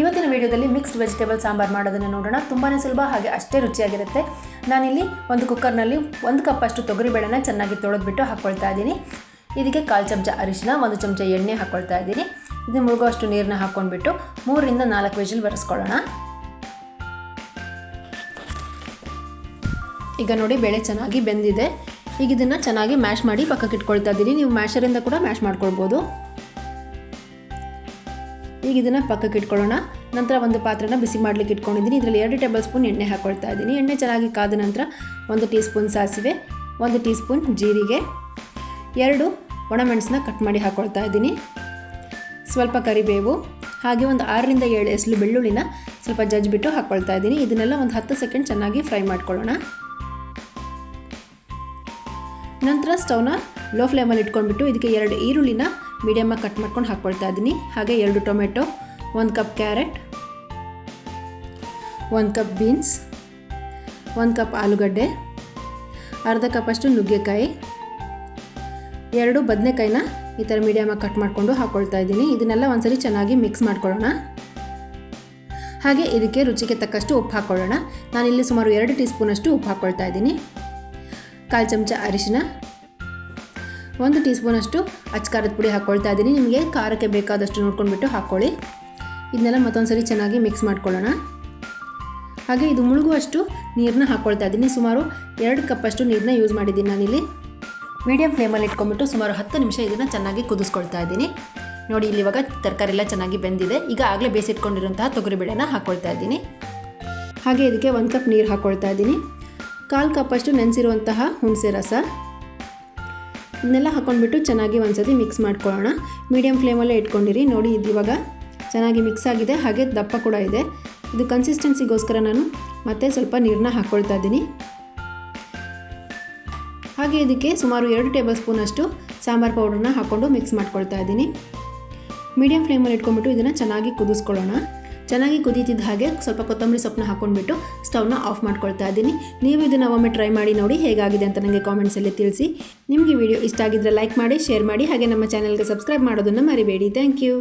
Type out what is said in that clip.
ಇವತ್ತಿನ ವಿಡಿಯೋದಲ್ಲಿ mixed vegetable sambar ಮಾಡೋದನ್ನು ನೋಡೋಣ. ತುಂಬಾ ಸುಲಭ ಹಾಗೆ ಅಷ್ಟೇ ರುಚಿಯಾಗಿರುತ್ತೆ. ನಾನಿಲ್ಲಿ ಒಂದು ಕುಕ್ಕರ್ನಲ್ಲಿ ಒಂದು ಕಪ್ಪಷ್ಟು ತೊಗರಿಬೇಳೆನ ಚೆನ್ನಾಗಿ ತೊಳೆದ್ಬಿಟ್ಟು ಹಾಕ್ಕೊಳ್ತಾ ಇದ್ದೀನಿ. ಇದಕ್ಕೆ ಕಾಲು ಚಮಚ ಅರಿಶಿನ, ಒಂದು ಚಮಚ ಎಣ್ಣೆ ಹಾಕ್ಕೊಳ್ತಾ ಇದ್ದೀನಿ. ಇದು ಮುಳುಗುವಷ್ಟು ನೀರನ್ನ ಹಾಕ್ಕೊಂಡ್ಬಿಟ್ಟು ಮೂರರಿಂದ ನಾಲ್ಕು ವಿಜಿಲ್ ಬರೆಸ್ಕೊಳ್ಳೋಣ. ಈಗ ನೋಡಿ ಬೇಳೆ ಚೆನ್ನಾಗಿ ಬೆಂದಿದೆ. ಈಗ ಇದನ್ನು ಚೆನ್ನಾಗಿ ಮ್ಯಾಶ್ ಮಾಡಿ ಪಕ್ಕಕ್ಕೆ ಇಟ್ಕೊಳ್ತಾ ಇದ್ದೀನಿ. ನೀವು ಮ್ಯಾಶರಿಂದ ಕೂಡ ಮ್ಯಾಶ್ ಮಾಡ್ಕೊಳ್ಬೋದು. ಈಗ ಇದನ್ನು ಪಕ್ಕಕ್ಕೆ ಇಟ್ಕೊಳ್ಳೋಣ. ನಂತರ ಒಂದು ಪಾತ್ರೆನ ಬಿಸಿ ಮಾಡಲಿಕ್ಕೆ ಇಟ್ಕೊಂಡಿದ್ದೀನಿ. ಇದರಲ್ಲಿ ಎರಡು ಟೇಬಲ್ ಸ್ಪೂನ್ ಎಣ್ಣೆ ಹಾಕ್ಕೊಳ್ತಾ ಇದ್ದೀನಿ. ಎಣ್ಣೆ ಚೆನ್ನಾಗಿ ಕಾದ ನಂತರ ಒಂದು ಟೀ ಸ್ಪೂನ್ ಸಾಸಿವೆ, ಒಂದು ಟೀ ಸ್ಪೂನ್ ಜೀರಿಗೆ, ಎರಡು ಒಣಮೆಣಸನ್ನ ಕಟ್ ಮಾಡಿ ಹಾಕ್ಕೊಳ್ತಾ ಇದ್ದೀನಿ. ಸ್ವಲ್ಪ ಕರಿಬೇವು, ಹಾಗೆ ಒಂದು ಆರರಿಂದ ಏಳು ಎಸಲು ಬೆಳ್ಳುಳ್ಳಿನ ಸ್ವಲ್ಪ ಜಜ್ಜಿಬಿಟ್ಟು ಹಾಕ್ಕೊಳ್ತಾ ಇದ್ದೀನಿ. ಇದನ್ನೆಲ್ಲ ಒಂದು ಹತ್ತು ಸೆಕೆಂಡ್ ಚೆನ್ನಾಗಿ ಫ್ರೈ ಮಾಡ್ಕೊಳ್ಳೋಣ. ನಂತರ ಸ್ಟವ್ನ ಲೋ ಫ್ಲೇಮಲ್ಲಿ ಇಟ್ಕೊಂಡ್ಬಿಟ್ಟು ಇದಕ್ಕೆ ಎರಡು ಈರುಳ್ಳಿನ ಮೀಡಿಯಮಾಗಿ ಕಟ್ ಮಾಡ್ಕೊಂಡು ಹಾಕ್ಕೊಳ್ತಾ ಇದ್ದೀನಿ. ಹಾಗೆ ಎರಡು ಟೊಮೆಟೊ, ಒಂದು ಕಪ್ ಕ್ಯಾರೆಟ್ ಒಂದು ಕಪ್ ಬೀನ್ಸ್ ಒಂದು ಕಪ್ ಆಲೂಗಡ್ಡೆ, ಅರ್ಧ ಕಪ್ಪಷ್ಟು ನುಗ್ಗೆಕಾಯಿ, ಎರಡು ಬದನೆಕಾಯಿನ ಈ ಥರ ಮೀಡಿಯಮಾಗಿ ಕಟ್ ಮಾಡಿಕೊಂಡು ಹಾಕ್ಕೊಳ್ತಾ ಇದ್ದೀನಿ. ಇದನ್ನೆಲ್ಲ ಒಂದ್ಸರಿ ಚೆನ್ನಾಗಿ ಮಿಕ್ಸ್ ಮಾಡ್ಕೊಳ್ಳೋಣ. ಹಾಗೆ ಇದಕ್ಕೆ ರುಚಿಗೆ ತಕ್ಕಷ್ಟು ಉಪ್ಪು ಹಾಕ್ಕೊಳ್ಳೋಣ. ನಾನಿಲ್ಲಿ ಸುಮಾರು ಎರಡು ಟೀ ಸ್ಪೂನಷ್ಟು ಉಪ್ಪು ಹಾಕ್ಕೊಳ್ತಾ ಇದ್ದೀನಿ. ಕಾಲು ಚಮಚ ಅರಿಶಿನ ಒಂದು ಟೀ ಸ್ಪೂನಷ್ಟು ಖಾರದ ಪುಡಿ ಹಾಕ್ಕೊಳ್ತಾ ಇದ್ದೀನಿ. ನಿಮಗೆ ಖಾರಕ್ಕೆ ಬೇಕಾದಷ್ಟು ನೋಡ್ಕೊಂಡ್ಬಿಟ್ಟು ಹಾಕ್ಕೊಳ್ಳಿ ಇದನ್ನೆಲ್ಲ ಮತ್ತೊಂದು ಸರಿ ಚೆನ್ನಾಗಿ ಮಿಕ್ಸ್ ಮಾಡ್ಕೊಳ್ಳೋಣ. ಹಾಗೆ ಇದು ಮುಳುಗುವಷ್ಟು ನೀರನ್ನ ಹಾಕ್ಕೊಳ್ತಾ ಇದ್ದೀನಿ. ಸುಮಾರು ಎರಡು ಕಪ್ಪಷ್ಟು ನೀರನ್ನ ಯೂಸ್ ಮಾಡಿದ್ದೀನಿ ನಾನಿಲ್ಲಿ. ಮೀಡಿಯಮ್ ಫ್ಲೇಮಲ್ಲಿ ಇಟ್ಕೊಂಡ್ಬಿಟ್ಟು ಸುಮಾರು ಹತ್ತು ನಿಮಿಷ ಇದನ್ನು ಚೆನ್ನಾಗಿ ಕುದಿಸ್ಕೊಳ್ತಾ ಇದ್ದೀನಿ. ನೋಡಿ, ಇಲ್ಲಿ ಇವಾಗ ತರಕಾರಿ ಎಲ್ಲ ಚೆನ್ನಾಗಿ ಬೆಂದಿದೆ. ಈಗ ಆಗಲೇ ಬೇಯಿಸಿಟ್ಕೊಂಡಿರುವಂತಹ ತೊಗರಿಬೇಳೆನ ಹಾಕ್ಕೊಳ್ತಾ ಇದ್ದೀನಿ. ಹಾಗೆ ಇದಕ್ಕೆ ಒಂದು ಕಪ್ ನೀರು ಹಾಕ್ಕೊಳ್ತಾ ಇದ್ದೀನಿ. ಕಾಲು ಕಪ್ಪಷ್ಟು ನೆನೆಸಿರುವಂತಹ ಹುಣಸೆ ರಸ. ಇದನ್ನೆಲ್ಲ ಹಾಕ್ಕೊಂಡ್ಬಿಟ್ಟು ಚೆನ್ನಾಗಿ ಒಂದ್ಸತಿ ಮಿಕ್ಸ್ ಮಾಡ್ಕೊಳ್ಳೋಣ. ಮೀಡಿಯಮ್ ಫ್ಲೇಮಲ್ಲೇ ಇಟ್ಕೊಂಡಿರಿ. ನೋಡಿ, ಇದು ಇವಾಗ ಚೆನ್ನಾಗಿ ಮಿಕ್ಸ್ ಆಗಿದೆ. ಹಾಗೆ ದಪ್ಪ ಕೂಡ ಇದೆ. ಇದು ಕನ್ಸಿಸ್ಟೆನ್ಸಿಗೋಸ್ಕರ ನಾನು ಮತ್ತೆ ಸ್ವಲ್ಪ ನೀರನ್ನ ಹಾಕ್ಕೊಳ್ತಾ ಇದ್ದೀನಿ. ಹಾಗೆ ಇದಕ್ಕೆ ಸುಮಾರು ಎರಡು ಟೇಬಲ್ ಸ್ಪೂನಷ್ಟು ಸಾಂಬಾರು ಪೌಡ್ರನ್ನ ಹಾಕ್ಕೊಂಡು ಮಿಕ್ಸ್ ಮಾಡ್ಕೊಳ್ತಾ ಇದ್ದೀನಿ. ಮೀಡಿಯಮ್ ಫ್ಲೇಮಲ್ಲಿ ಇಟ್ಕೊಂಡ್ಬಿಟ್ಟು ಇದನ್ನು ಚೆನ್ನಾಗಿ ಕುದಿಸ್ಕೊಳ್ಳೋಣ. ಚೆನ್ನಾಗಿ ಕುದೀತಿದ್ದ ಹಾಗೆ ಸ್ವಲ್ಪ ಕೊತ್ತಂಬರಿ ಸೊಪ್ಪನ್ನ ಹಾಕೊಂಡ್ಬಿಟ್ಟು ಸ್ಟವ್ನ ಆಫ್ ಮಾಡ್ಕೊಳ್ತಾ ಇದ್ದೀನಿ. ನೀವು ಇದನ್ನು ಒಮ್ಮೆ ಟ್ರೈ ಮಾಡಿ ನೋಡಿ ಹೇಗಾಗಿದೆ ಅಂತ ನನಗೆ ಕಾಮೆಂಟ್ಸಲ್ಲಿ ತಿಳಿಸಿ. ನಿಮಗೆ ವಿಡಿಯೋ ಇಷ್ಟ ಆಗಿದ್ದರೆ ಲೈಕ್ ಮಾಡಿ ಶೇರ್ ಮಾಡಿ, ಹಾಗೆ ನಮ್ಮ ಚಾನಲ್ಗೆ ಸಬ್ಸ್ಕ್ರೈಬ್ ಮಾಡೋದನ್ನು ಮರಿಬೇಡಿ. Thank you